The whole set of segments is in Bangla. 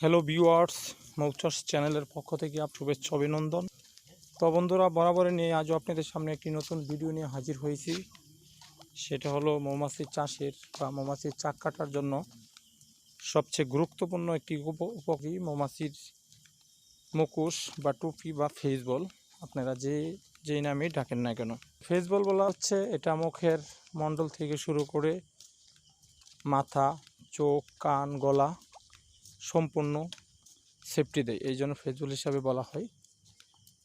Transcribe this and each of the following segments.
হ্যালো ভিউয়ার্স মৌচাস চ্যানেলের পক্ষ থেকে আপ শুভেচ্ছা, অভিনন্দন। তো বন্ধুরা বরাবরে নিয়ে আজও আপনাদের সামনে একটি নতুন ভিডিও নিয়ে হাজির হয়েছি। সেটা হলো মৌমাছির চাষের বা মৌমাছির চাক কাটার জন্য সবচেয়ে গুরুত্বপূর্ণ একটি উপ উপকী মৌমাছির মুখোশ বা টুপি বা ফেসবল আপনারা যে, যেই নামেই ডাকেন না কেন। ফেসবল বলা হচ্ছে, এটা মুখের মণ্ডল থেকে শুরু করে মাথা, চোখ, কান, গলা সম্পূর্ণ সেফটি দেয় এই জন্য ফেজুল হিসাবে বলা হয়।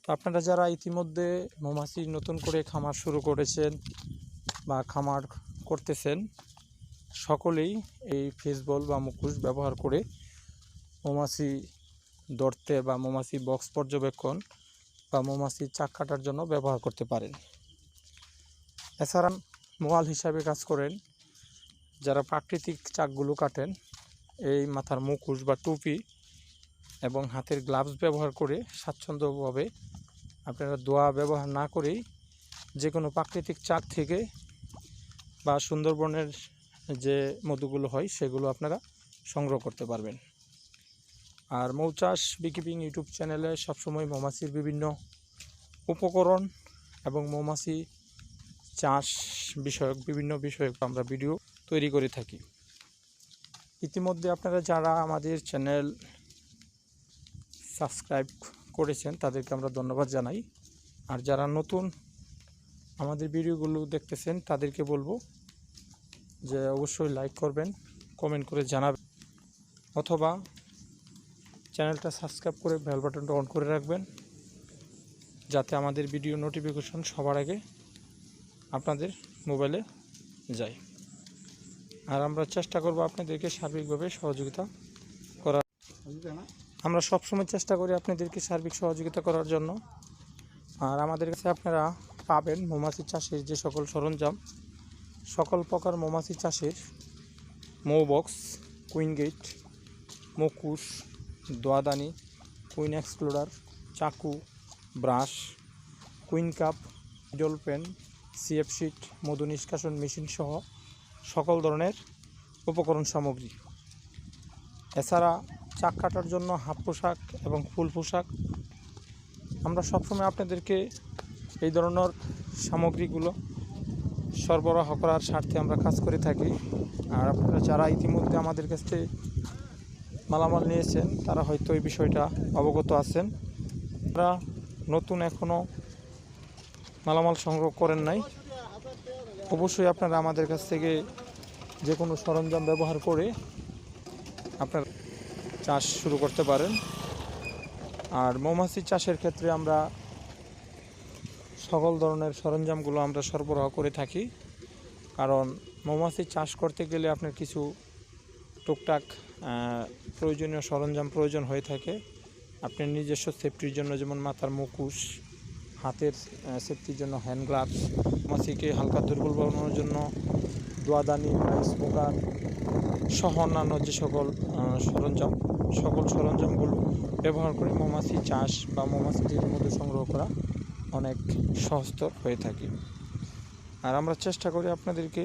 তো আপনারা যারা ইতিমধ্যে মৌমাছি নতুন করে খামার শুরু করেছেন বা খামার করতেছেন, সকলেই এই ফেসবল বা মুখোশ ব্যবহার করে মৌমাছি ধরতে বা মৌমাছি বক্স পর্যবেক্ষণ বা মৌমাছি চাক কাটার জন্য ব্যবহার করতে পারেন। এছাড়া মোয়াল হিসাবে কাজ করেন, যারা প্রাকৃতিক চাকগুলো কাটেন এই মাথার মুখোশ বা টুপি এবং হাতের গ্লাভস ব্যবহার করে স্বাচ্ছন্দ্যভাবে আপনারা দোয়া ব্যবহার না করেই যে কোনো প্রাকৃতিক চাক থেকে বা সুন্দরবনের যে মধুগুলো হয় সেগুলো আপনারা সংগ্রহ করতে পারবেন। আর মৌচাষ বিকিপিং ইউটিউব চ্যানেলে সবসময় মৌমাছির বিভিন্ন উপকরণ এবং মৌমাছি চাষ বিষয়ক বিভিন্ন বিষয়ক আমরা ভিডিও তৈরি করে থাকি। ইতিমধ্যে আপনারা যারা আমাদের চ্যানেল সাবস্ক্রাইব করেছেন, তাদেরকে আমরা ধন্যবাদ জানাই। আর যারা নতুন আমাদের ভিডিওগুলো দেখতেছেন, তাদেরকে বলব যে অবশ্যই লাইক করবেন কমেন্ট করে জানাবেন, অথবা চ্যানেলটা সাবস্ক্রাইব করে বেল বাটনটা অন করে রাখবেন, যাতে আমাদের ভিডিও নোটিফিকেশন সবার আগে আপনাদের মোবাইলে যায়। আর আমরা চেষ্টা করব আপনাদেরকে সার্বিকভাবে সহযোগিতা করার। আমরা সবসময় চেষ্টা করি আপনাদেরকে সার্বিক সহযোগিতা করার জন্য। আর আমাদের কাছে আপনারা পাবেন মৌমাছি চাষের যে সকল সরঞ্জাম। সকল প্রকার মৌমাছি চাষের মৌ বক্স কুইন গেট মকুশ দোয়াদানি, কুইন এক্সপ্লোরার, চাকু, ব্রাশ, কুইন কাপ ডল পেন সিএফ শিট, মধু নিষ্কাশন মেশিন সহ সকল ধরনের উপকরণ সামগ্রী। এছাড়া চাক কাটার জন্য হাফ পোশাক এবং ফুল পোশাক। আমরা সবসময় আপনাদেরকে এই ধরনের সামগ্রীগুলো সরবরাহ করার স্বার্থে আমরা কাজ করে থাকি। আর আপনারা যারা ইতিমধ্যে আমাদের কাছ থেকে মালামাল নিয়েছেন, তারা হয়তো এই বিষয়টা অবগত আছেন। আমরা নতুন এখনও মালামাল সংগ্রহ করেন নাই। অবশ্যই আপনারা আমাদের কাছ থেকে যে কোনো সরঞ্জাম ব্যবহার করে আপনার চাষ শুরু করতে পারেন। আর মৌমাছি চাষের ক্ষেত্রে আমরা সকল ধরনের সরঞ্জামগুলো আমরা সরবরাহ করে থাকি। কারণ মৌমাছি চাষ করতে গেলে আপনার কিছু টুকটাক প্রয়োজনীয় সরঞ্জাম প্রয়োজন হয়ে থাকে। আপনার নিজস্ব সেফটির জন্য যেমন মাথার মুখোশ হাতের সেফটির জন্য হ্যান্ড গ্লাভস মৌমাছিকে হালকা দুর্বল বানানোর জন্য দোয়াদানি বা স্মোকার সহ অন্যান্য যে সকল সরঞ্জাম, সকল সরঞ্জামগুলো ব্যবহার করে মৌমাছি চাষ বা মৌমাছিদের মধ্যে সংগ্রহ করা অনেক সহজতর হয়ে থাকে। আর আমরা চেষ্টা করি আপনাদেরকে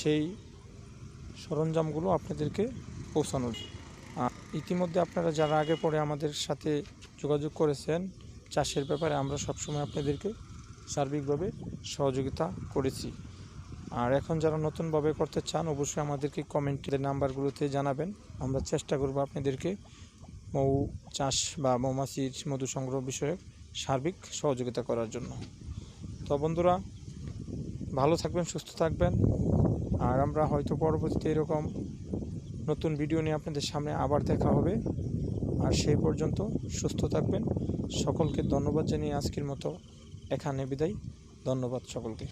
সেই সরঞ্জামগুলো আপনাদেরকে পৌঁছানোর। ইতিমধ্যে আপনারা যারা আগে পরে আমাদের সাথে যোগাযোগ করেছেন চাষের ব্যাপারে আমরা সবসময় আপনাদেরকে সার্বিকভাবে সহযোগিতা করেছি। আর এখন যারা নতুনভাবে করতে চান, অবশ্যই আমাদেরকে কমেন্টের নাম্বারগুলোতে জানাবেন। আমরা চেষ্টা করব আপনাদেরকে মৌ চাষ বা মৌমাছির মধু সংগ্রহ বিষয়ে সার্বিক সহযোগিতা করার জন্য। তো বন্ধুরা, ভালো থাকবেন, সুস্থ থাকবেন। আর আমরা হয়তো পরবর্তীতে এরকম নতুন ভিডিও নিয়ে আপনাদের সামনে আবার দেখা হবে। আর সেই পর্যন্ত সুস্থ থাকবেন। সকলকে ধন্যবাদ জানিয়ে আজকের মতো এখানে বিদায়। ধন্যবাদ সকলকে।